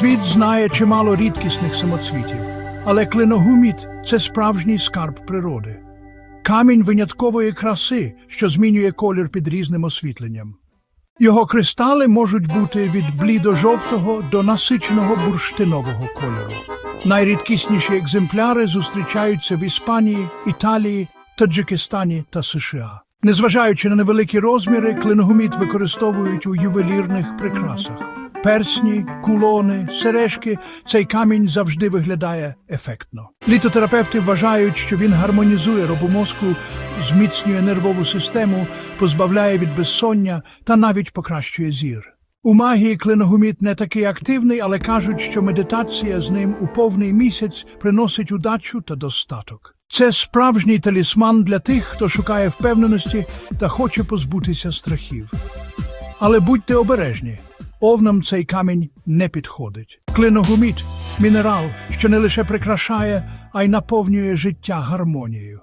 Світ знає чимало рідкісних самоцвітів, але клиногуміт це справжній скарб природи. Камінь виняткової краси, що змінює колір під різним освітленням. Його кристали можуть бути від блідо-жовтого до насиченого бурштинового кольору. Найрідкісніші екземпляри зустрічаються в Іспанії, Італії, Таджикистані та США. Незважаючи на невеликі розміри, клиногуміт використовують у ювелірних прикрасах. Персні, кулони, сережки цей камінь завжди виглядає ефектно. Літотерапевти вважають, що він гармонізує робу мозку, зміцнює нервову систему, позбавляє від безсоння та навіть покращує зір. У магії клиногуміт не такий активний, але кажуть, що медитація з ним у повний місяць приносить удачу та достаток. Це справжній талісман для тих, хто шукає впевненості та хоче позбутися страхів. Але будьте обережні, овнам цей камінь не підходить. Клиногуміт – мінерал, що не лише прикрашає, а й наповнює життя гармонією.